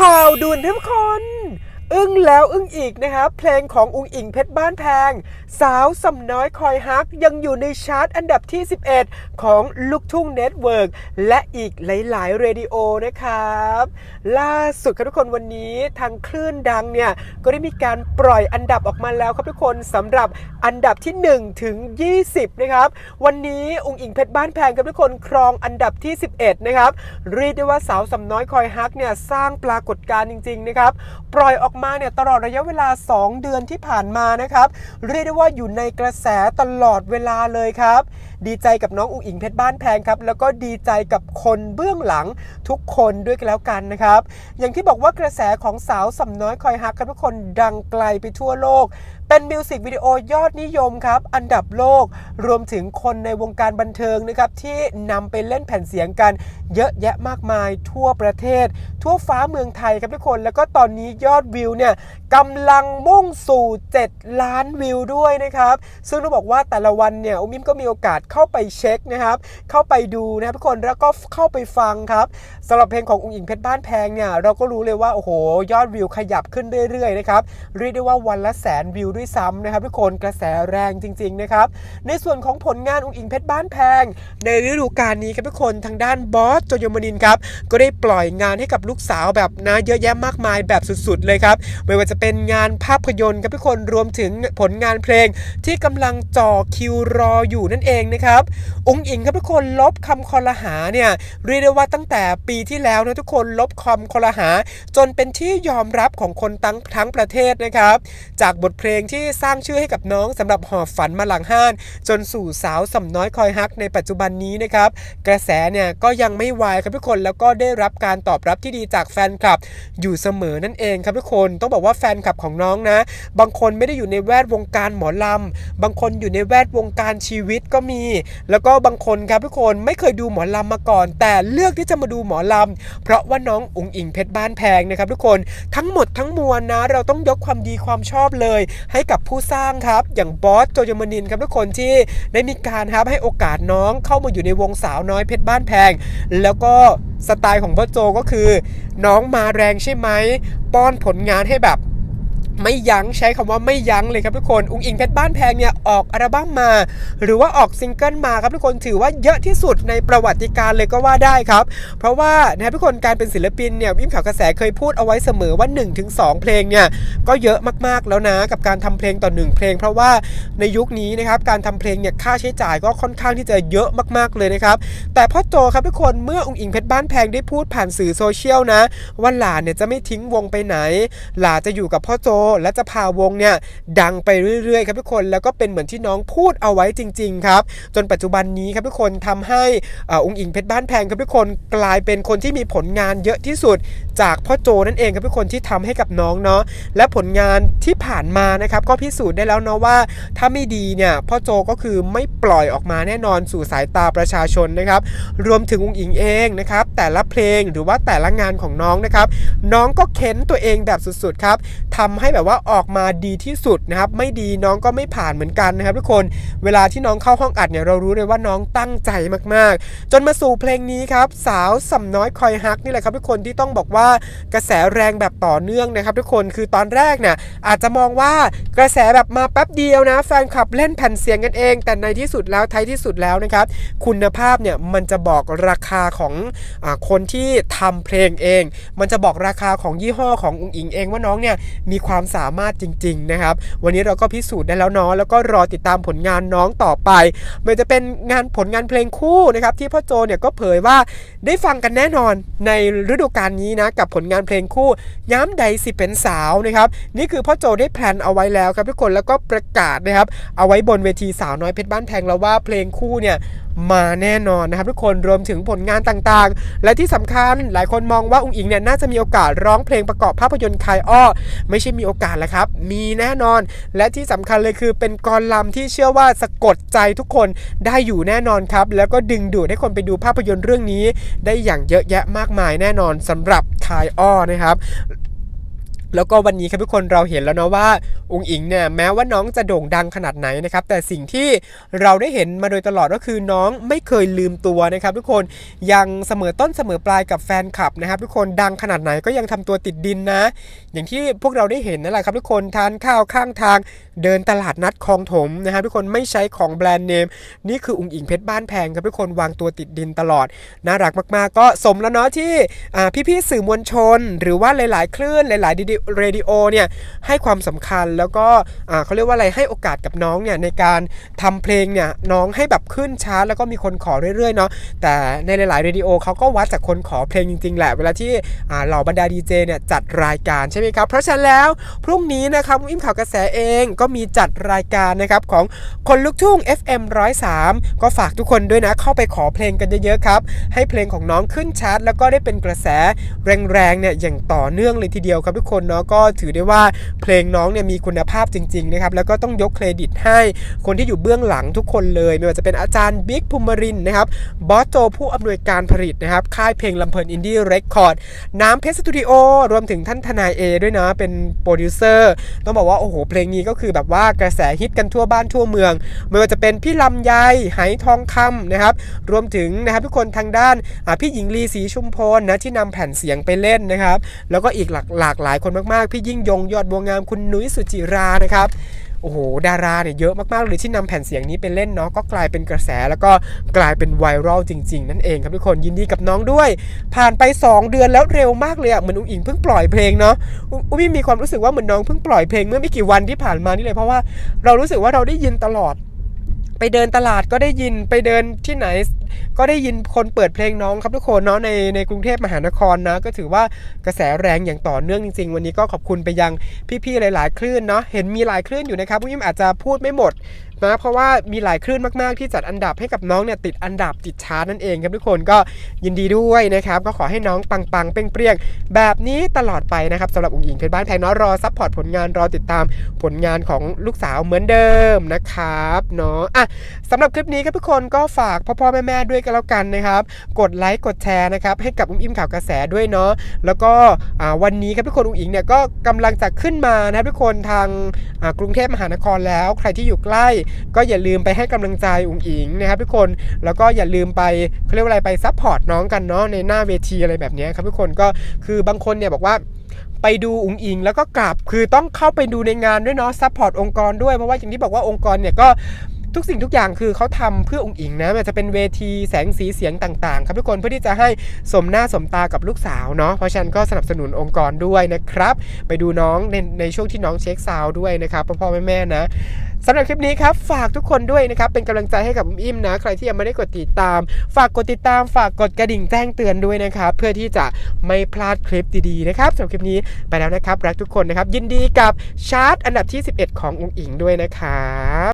ข่าวด่วนทุกคน อึ้งแล้วอึ้งอีกนะครับเพลงของอุงอิงเพชรบ้านแพง สาวสำน้อยคอยฮัก ยังอยู่ในชาร์ตอันดับที่ 11 ของลูกทุ่งเน็ตเวิร์กและอีกหลาย ๆ เรดิโอนะครับ ล่าสุดครับทุกคนวันนี้ทางคลื่นดังเนี่ย ก็ได้มีการปล่อยอันดับออกมาแล้วครับทุกคนสำหรับอันดับที่ 1 ถึง 20 นะครับ วันนี้องอิงเพชรบ้านแพงครับทุกคนครองอันดับที่ 11 นะครับเรียกได้ว่าสาวสำน้อยคอยฮักเนี่ยสร้างปรากฏการณ์จริง ๆ นะครับ ปล่อยออกมาเนี่ยตลอดระยะเวลา 2 เดือนที่ผ่านมานะครับ เรียกได้ว่าอยู่ในกระแสตลอดเวลาเลยครับ ดีใจกับน้องอุ๋งอิงเพชรบ้านแพงครับ แล้วก็ดีใจกับคนเบื้องหลังทุกคนด้วยกันแล้วกันนะครับ อย่างที่บอกว่ากระแสของสาวสำน้อยคอยฮักครับทุกคนดังไกลไปทั่วโลก เป็นมิวสิกวิดีโอยอดนิยมครับ อันดับโลก รวมถึงคนในวงการบันเทิงนะครับที่นำไปเล่นแผ่นเสียงกัน เยอะแยะมากมายทั่วประเทศ ทั่วฟ้าเมืองไทยครับทุกคน แล้วก็ตอนนี้ยอดวิวเนี่ยกำลังมุ่งสู่ 7 ล้านวิวด้วยนะครับ ซึ่งต้องบอกว่าแต่ละวันเนี่ยอุ้มิมก็มีโอกาสเข้าไปเช็คนะครับ เข้าไปดูนะครับทุกคนแล้วก็เข้าไปฟังครับสำหรับเพลงของอุ้งอิงเพชรบ้านแพงเนี่ยเราก็รู้เลยว่าโอ้โหยอดวิวขยับขึ้นเรื่อยๆนะครับเรียกได้ว่าวันละแสนวิวด้วยซ้ำนะครับทุกคนกระแสแรงจริงๆนะครับในส่วนของผลงานอุ้งอิงเพชรบ้านแพง ในฤดูกาลนี้ครับทุกคนทางด้านบอสโจยมนินครับก็ได้ปล่อยงานให้กับลูกสาวแบบนะเยอะแยะมากมายแบบสุดๆเลยครับไม่ว่าจะเป็นงานภาพยนตร์ครับทุกคนรวมถึงผลงานเพลงที่กำลังจ่อคิวรออยู่นั่นเองนะครับ องค์อิงครับทุกคนลบคำคอรหาเนี่ยเรียกได้ว่าตั้งแต่ปีที่แล้วนะทุกคนลบคำคอรหา จนเป็นที่ยอมรับของคนทั้งทั้งประเทศนะครับ จากบทเพลงที่สร้างชื่อให้กับน้องสำหรับหอบฝันมาหลังห้าน จนสู่สาวสำน้อยคอยฮักในปัจจุบันนี้นะครับ กระแสเนี่ยก็ยังไม่วายครับทุกคนแล้วก็ได้รับการตอบรับที่ดีจากแฟนคลับ อยู่เสมอนั่นเองครับทุกคนต้องบอกว่าแฟนคลับของน้องนะ บางคนไม่ได้อยู่ในแวดวงการหมอลำบางคนอยู่ในแวดวงการชีวิตก็มีแล้วก็บางคนครับทุกคนไม่เคยดูหมอลำมาก่อน แต่เลือกที่จะมาดูหมอลำเพราะว่าน้องอุ๋งอิงเพชรบ้านแพงนะครับทุกคนทั้งหมดทั้งมวลนะ เราต้องยกความดีความชอบเลย ให้กับผู้สร้างครับ อย่างบอสโจยมนินครับทุกคนที่ได้มีการครับให้โอกาสน้องเข้ามาอยู่ในวงสาวน้อยเพชรบ้านแพง แล้วก็สไตล์ของพ่อโจก็คือ น้องมาแรงใช่ไหมป้อนผลงานให้แบบ ไม่ยั้งใช้คำว่าไม่ยั้งเลยครับทุกคน อุ้งอิงเพชรบ้านแพงเนี่ยออกอัลบั้มมา หรือว่าออกซิงเกิลมาครับทุกคนถือว่าเยอะที่สุดในประวัติการเลยก็ว่าได้ครับ เพราะว่านะครับทุกคนการเป็นศิลปินเนี่ยวิมข่าวกระแสเคยพูดเอาไว้เสมอว่า 1-2 เพลงเนี่ยก็เยอะมากๆแล้วนะกับการทำเพลงต่อหนึ่งเพลง เพราะว่าในยุคนี้นะครับการทำเพลงเนี่ยค่าใช้จ่ายก็ค่อนข้างที่จะเยอะมากๆเลยนะครับแต่พ่อโจครับทุกคนเมื่ออุ้งอิงเพชรบ้านแพงได้พูดผ่านสื่อโซเชียลนะว่าหลานเนี่ยจะไม่ทิ้งวงไปไหน หลานจะอยู่กับพ่อโจและจะพาวงเนี่ยดังไปเรื่อยๆครับทุกคนแล้วก็เป็นเหมือนที่น้องพูดเอาไว้จริง ๆ ครับ จนปัจจุบันนี้ครับทุกคนทำให้องค์อิงเพชรบ้านแพงครับทุกคนกลายเป็นคนที่มีผลงานเยอะที่สุด จากพ่อโจนั่นเองครับทุกคนที่ทำให้กับน้องเนาะและผลงานที่ผ่านมานะครับก็พิสูจน์ได้แล้วเนาะว่า ถ้าไม่ดีเนี่ยพ่อโจก็คือไม่ปล่อยออกมาแน่นอนสู่สายตาประชาชนนะครับรวมถึงองค์อิงเองนะครับแต่ละเพลงหรือว่าแต่ละงานของน้องนะครับน้องก็เค้นตัวเองแบบสุดๆครับทำให้แบบแต่ว่าออกมาดีที่สุดนะครับ ไม่ดีน้องก็ไม่ผ่านเหมือนกันนะครับ ทุกคนเวลาที่น้องเข้าห้องอัดเนี่ยเรารู้เลยว่าน้องตั้งใจมากๆ จนมาสู่เพลงนี้ครับ สาวสำน้อยคอยฮักนี่แหละครับ ทุกคนที่ต้องบอกว่ากระแสแรงแบบต่อเนื่องนะครับ ทุกคนคือตอนแรกเนี่ยอาจจะมองว่ากระแสแบบมาแป๊บเดียวนะ แฟนคลับเล่นแผ่นเสียงกันเอง แต่ในที่สุดแล้วท้ายที่สุดแล้วนะครับ คุณภาพเนี่ยมันจะบอกราคาของอคนที่ทำเพลงเอง มันจะบอกราคาของยี่ห้อของอุงอิงเองว่าน้องเนี่ยมีความความสามารถจริง ๆ นะครับ วันนี้เราก็พิสูจน์ได้แล้วเนาะแล้วก็รอติดตามผลงานน้องต่อไปไม่จะเป็นงานผลงานเพลงคู่นะครับ ที่พ่อโจเนี่ยก็เผยว่าได้ฟังกันแน่นอนในฤดูกาลนี้นะกับผลงานเพลงคู่ ย้ำใดสิเป็นสาวนะครับ นี่คือพ่อโจได้แพลนเอาไว้แล้วครับทุกคนแล้วก็ประกาศนะครับ เอาไว้บนเวทีสาวน้อยเพชรบ้านแพงแล้วว่าเพลงคู่เนี่ยมาแน่นอนนะครับทุกคนรวมถึงผลงานต่างๆ และที่สำคัญหลายคนมองว่าองค์อิงเนี่ยน่าจะมีโอกาสร้องเพลงประกอบภาพยนตร์คายอ้อ ไม่ใช่มีโอกาสแล้วครับ มีแน่นอน และที่สำคัญเลยคือเป็นกรลำที่เชื่อว่าสะกดใจทุกคนได้อยู่แน่นอนครับ แล้วก็ดึงดูดให้คนไปดูภาพยนตร์เรื่องนี้ ได้อย่างเยอะแยะมากมายแน่นอนสำหรับคายอ้อนะครับ แล้วก็วันนี้ครับทุกคนเราเห็นแล้วเนาะว่าองค์อิงเนี่ยแม้ว่าน้องจะโด่งดังขนาดไหนนะครับแต่สิ่งที่เราได้เห็นมาโดยตลอดก็คือน้องไม่เคยลืมตัวนะครับทุกคนยังเสมอต้นเสมอปลายกับแฟนคลับนะครับทุกคนดังขนาดไหนก็ยังทำตัวติดดินนะ อย่างที่พวกเราได้เห็นนั่นแหละครับทุกคนทานข้าวข้างทาง เดินตลาดนัดคลองถมนะครับทุกคนไม่ใช้ของแบรนด์เนม นี่คือองค์อิงเพชรบ้านแพงครับทุกคนวางตัวติดดินตลอด น่ารักมากๆ ก็สมแล้วเนาะที่พี่ๆสื่อมวลชน หรือว่าหลายๆ คลื่นหลายๆเรดิโอเนี่ยให้ความสำคัญแล้วก็เขาเรียกว่าอะไรให้โอกาสกับน้องเนี่ยในการทำเพลงเนี่ยน้องให้แบบขึ้นชาร์ตแล้วก็มีคนขอเรื่อยๆเนาะแต่ในหลายๆเรดิโอเขาก็วัดจากคนขอเพลงจริงๆแหละ เวลาที่เหล่าบรรดาดีเจเนี่ยจัดรายการใช่ไหมครับเพราะฉะนั้นแล้วพรุ่งนี้นะครับอิมข่าวกระแสเองก็มีจัดรายการนะครับของคนลุกทุ่ง FM 103 ก็ฝากทุกคนด้วยนะเข้าไปขอเพลงกันเยอะๆครับ ให้เพลงของน้องขึ้นชาร์ตแล้วก็ได้เป็นกระแสแรงๆเนี่ยอย่างต่อเนื่องเลยทีเดียวครับทุกคนเนาะก็ถือได้ว่าเพลงน้องเนี่ยมีคุณภาพจริงๆนะครับแล้วก็ต้องยกเครดิตให้คนที่อยู่เบื้องหลังทุกคนเลย ไม่ว่าจะเป็นอาจารย์บิ๊กภูมิรินนะครับบอสโจผู้อำนวยการผลิตนะครับค่ายเพลงลำเพลินอินดี้เรคคอร์ดน้ำเพชรสตูดิโอรวมถึงท่านทนายเอด้วยนะเป็นโปรดิวเซอร์ต้องบอกว่าโอ้โหเพลงนี้ก็คือแบบว่ากระแสฮิตกันทั่วบ้านทั่วเมือง ไม่ว่าจะเป็นพี่ลำไยไหทองคำนะครับ รวมถึงนะครับทุกคนทางด้านพี่หญิงลีสีชุมพลนะที่นำแผ่นเสียงไปเล่นนะครับ แล้วก็อีกหลากหลากหลายคนมากๆ พี่ยิ่งยงยอดบัวงามคุณนุ้ยสุจิรานะครับ โอ้โหดาราเนี่ยเยอะมากๆเลยที่นำแผ่นเสียงนี้ไปเล่นเนาะก็กลายเป็นกระแสแล้วก็กลายเป็นไวรัลจริง ๆ นั่นเองครับทุกคนยินดีกับน้องด้วย ผ่านไป 2 เดือนแล้วเร็วมากเลยอะเหมือนอุ้งอิงเพิ่งปล่อยเพลงเนาะอุอุ้มมีความรู้สึกว่าเหมือนน้องเพิ่งปล่อยเพลงเมื่อไม่กี่วันที่ผ่านมานี่เลยเพราะว่าเรารู้สึกว่าเราได้ยินตลอด ไปเดินตลาดก็ได้ยินไปเดินที่ไหน ก็ได้ยินคนเปิดเพลงน้องครับทุกคนเนาะในในกรุงเทพมหานครนะ ก็ถือว่ากระแสแรงอย่างต่อเนื่องจริง ๆ วันนี้ก็ขอบคุณไปยังพี่ๆหลาย ๆ คลื่นเนาะเห็นมีหลายคลื่นอยู่นะครับพี่มอาจจะพูดไม่หมด นะเพราะว่ามีหลายคลื่นมาก ๆ ที่จัดอันดับให้กับน้องเนี่ยติดอันดับติดชาร์ตนั่นเองครับทุกคนก็ยินดีด้วยนะครับ ก็ขอให้น้องปังๆเปรี้ยงๆแบบนี้ตลอดไปนะครับสำหรับอุ๋งอิงเพชรบ้านแพงเนาะรอซัพพอร์ตผลงานรอติดตามผลงานของลูกสาวเหมือนเดิมนะครับเนาะอะสำหรับคลิปนี้ครับทุกคนก็ฝากพ่อพ่อแม่แม่ๆด้วยกันแล้วกันนะครับ กดไลค์กดแชร์นะครับให้กับอุ้มอิ่มข่าวกระแสด้วยเนาะแล้วก็วันนี้ครับทุกคนอุ้งอิงเนี่ยก็กำลังจะขึ้นมานะครับทุกคนทางกรุงเทพมหานครแล้ว ใครที่อยู่ใกล้ก็อย่าลืมไปให้กำลังใจอุ้งอิงนะครับทุกคนแล้วก็อย่าลืมไปเขาเรียกว่าอะไรไปซัพพอร์ตน้องกันเนาะในหน้าเวทีอะไรแบบนี้ครับทุกคนก็คือบางคนเนี่ยบอกว่าไปดูอุ๋งอิงแล้วก็กลับคือต้องเข้าไปดูในงานด้วยเนาะซัพพอร์ตองค์กรด้วยเพราะว่าอย่างที่บอกว่าองค์กรเนี่ยก็ทุกสิ่งทุกอย่างคือเขาทำเพื่อองค์อิงนะมันจะเป็นเวทีแสงสีเสียงต่างๆ ครับทุกคนเพื่อที่จะให้สมหน้าสมตากับลูกสาวเนาะเพราะฉะนั้นก็สนับสนุนองค์กรด้วยนะครับ ไปดูน้องในในช่วงที่น้องเช็คซาวด้วยนะครับพ่อแม่ๆนะ สำหรับคลิปนี้ครับ ฝากทุกคนด้วยนะครับ เป็นกำลังใจให้กับอุ้มอิ่มนะ ใครที่ยังไม่ได้กดติดตาม ฝากกดติดตาม ฝากกดกระดิ่งแจ้งเตือนด้วยนะครับ เพื่อที่จะไม่พลาดคลิปดีๆนะครับสำหรับคลิปนี้ไปแล้วนะครับ รักทุกคนนะครับ ยินดีกับชาร์ตอันดับที่ 11 ขององค์อิงด้วยนะครับ